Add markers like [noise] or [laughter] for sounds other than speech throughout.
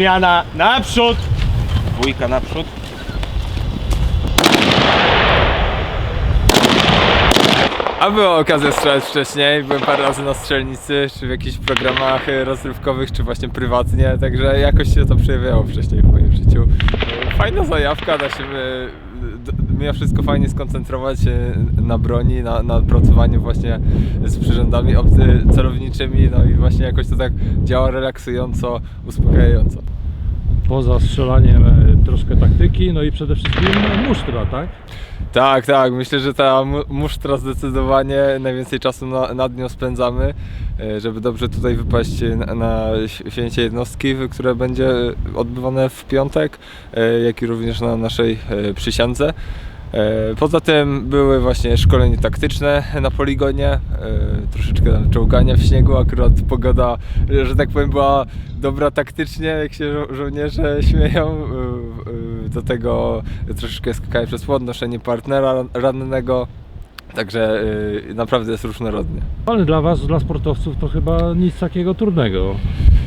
zmiana naprzód. Dwójka naprzód. A była okazja strzelać wcześniej, byłem parę razy na strzelnicy, czy w jakichś programach e, rozrywkowych, czy właśnie prywatnie, także jakoś się to przejawiało wcześniej w moim życiu. E, Fajna zajawka, da się e, mimo wszystko fajnie skoncentrować e, na broni, na, na pracowaniu właśnie z przyrządami celowniczymi, no i właśnie jakoś to tak działa relaksująco, uspokajająco. Poza strzelaniem e, troszkę taktyki, no i przede wszystkim e, musztra, tak? Tak, tak. Myślę, że ta mu- musztra zdecydowanie najwięcej czasu na, nad nią spędzamy, e, żeby dobrze tutaj wypaść na, na święcie jednostki, które będzie odbywane w piątek, e, jak i również na naszej e, przysiędze. E, Poza tym były właśnie szkolenie taktyczne na poligonie, e, troszeczkę tam czołgania w śniegu, akurat pogoda, że tak powiem, była dobra taktycznie, jak się żo- żołnierze [laughs] śmieją. E, e, Do tego troszeczkę skakałem przez płot, noszenie partnera rannego, także e, naprawdę jest różnorodnie. Ale dla Was, dla sportowców to chyba nic takiego trudnego.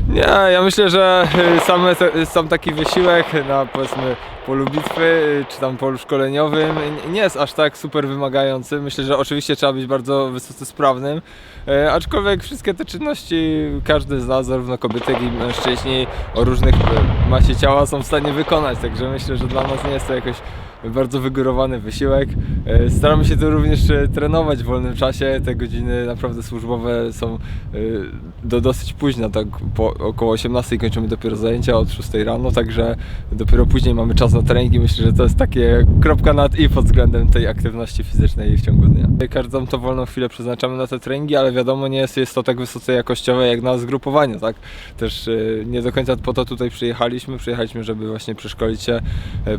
Nie, ja myślę, że same, te- sam taki wysiłek na powiedzmy polu bitwy y, czy tam polu szkoleniowym. Nie jest aż tak super wymagający. Myślę, że oczywiście trzeba być bardzo wysoce sprawnym, e, aczkolwiek wszystkie te czynności każdy z nas, zarówno kobiety, jak i mężczyźni o różnych e, masie ciała są w stanie wykonać, także myślę, że dla nas nie jest to jakoś bardzo wygórowany wysiłek. E, Staramy się to również e, trenować w wolnym czasie. Te godziny naprawdę służbowe są e, do dosyć późna, tak około 18 kończymy dopiero zajęcia od 6 rano, także dopiero później mamy czas na treningi. Myślę, że to jest takie kropka nad i pod względem tej aktywności fizycznej w ciągu dnia. Każdą to wolną chwilę przeznaczamy na te treningi, ale wiadomo, nie jest, jest to tak wysoce jakościowe jak na zgrupowanie, tak? Też nie do końca po to tutaj przyjechaliśmy. Przyjechaliśmy, żeby właśnie przeszkolić się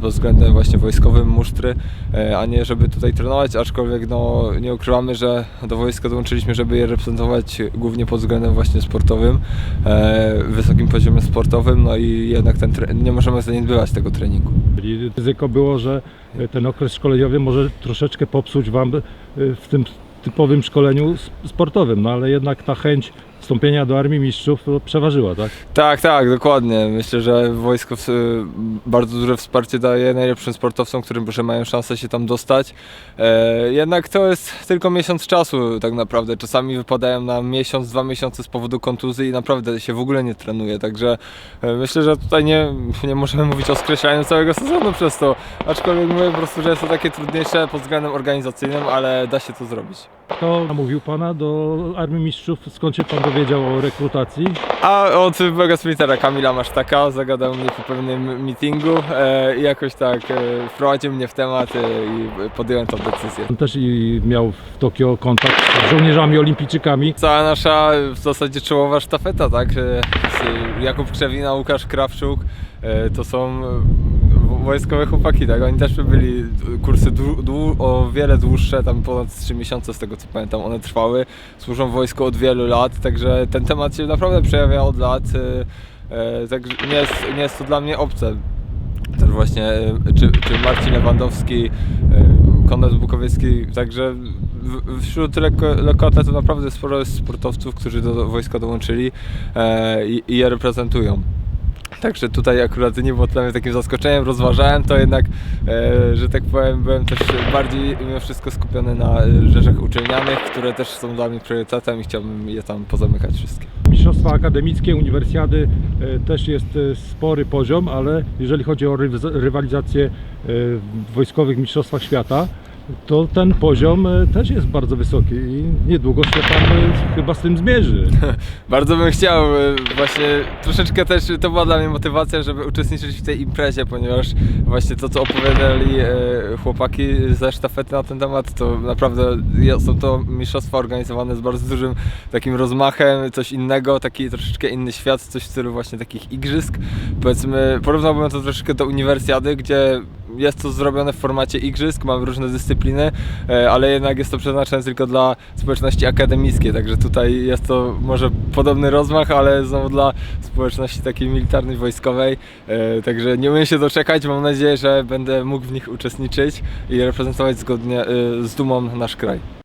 pod względem właśnie wojskowym musztry, e, a nie żeby tutaj trenować, aczkolwiek no, nie ukrywamy, że do wojska dołączyliśmy, żeby je reprezentować głównie pod względem właśnie sportowym, e, wysokim poziomie sportowym, no i jednak ten nie możemy zaniedbywać tego treningu. Czyli ryzyko było, że ten okres szkoleniowy może troszeczkę popsuć Wam e, w tym typowym szkoleniu sportowym, no ale jednak ta chęć wstąpienia do Armii Mistrzów przeważyła, tak? Tak, tak, dokładnie. Myślę, że wojsko bardzo duże wsparcie daje najlepszym sportowcom, którym że mają szansę się tam dostać. E, jednak to jest tylko miesiąc czasu tak naprawdę. Czasami wypadają na miesiąc, dwa miesiące z powodu kontuzji i naprawdę się w ogóle nie trenuje. Także e, myślę, że tutaj nie, nie możemy mówić o skreślaniu całego sezonu przez to. Aczkolwiek mówię po prostu, że jest to takie trudniejsze pod względem organizacyjnym, ale da się to zrobić. Kto namówił Pana do Armii Mistrzów? Skąd się Pan dowiedział o rekrutacji? A od byłego sprintera Kamila Masztaka zagadał mnie po pewnym meetingu e, i jakoś tak e, wprowadził mnie w temat e, i podjąłem tą decyzję. On też i miał w Tokio kontakt z żołnierzami olimpijczykami. Cała nasza w zasadzie czołowa sztafeta, tak? E, Jakub Krzewina, Łukasz Krawczuk, e, to są wojskowe chłopaki, tak? Oni też byli kursy o wiele dłuższe, tam ponad 3 miesiące z tego co pamiętam, one trwały, służą wojsku od wielu lat, także ten temat się naprawdę przejawia od lat, e, także nie jest, nie jest to dla mnie obce. Też właśnie, e, czy, czy Marcin Lewandowski, Konrad Bukowiecki, także wśród lekko, lekkoatletów naprawdę sporo jest sportowców, którzy do wojska dołączyli e, i, i je reprezentują. Także tutaj akurat nie było dla mnie takim zaskoczeniem, rozważałem to jednak, e, że tak powiem, byłem też bardziej mimo wszystko skupiony na e, rzeczach uczelnianych, które też są dla mnie priorytetem i chciałbym je tam pozamykać wszystkie. Mistrzostwa akademickie, uniwersjady e, też jest spory poziom, ale jeżeli chodzi o ryw- rywalizację w wojskowych mistrzostwach świata, to ten poziom e, też jest bardzo wysoki i niedługo się Pan e, chyba z tym zmierzy. [laughs] Bardzo bym chciał, e, właśnie troszeczkę też to była dla mnie motywacja, żeby uczestniczyć w tej imprezie, ponieważ właśnie to, co opowiadali chłopaki ze sztafety na ten temat, to naprawdę są to mistrzostwa organizowane z bardzo dużym takim rozmachem, coś innego, taki troszeczkę inny świat, coś w stylu właśnie takich igrzysk. Powiedzmy, porównałbym to troszeczkę do uniwersjady, gdzie jest to zrobione w formacie igrzysk, mamy różne dyscypliny, e, ale jednak jest to przeznaczone tylko dla społeczności akademickiej, także tutaj jest to może podobny rozmach, ale znowu dla społeczności takiej militarnej, wojskowej, e, także nie umiem się doczekać, mam nadzieję, że będę mógł w nich uczestniczyć i reprezentować zgodnie e, z dumą nasz kraj.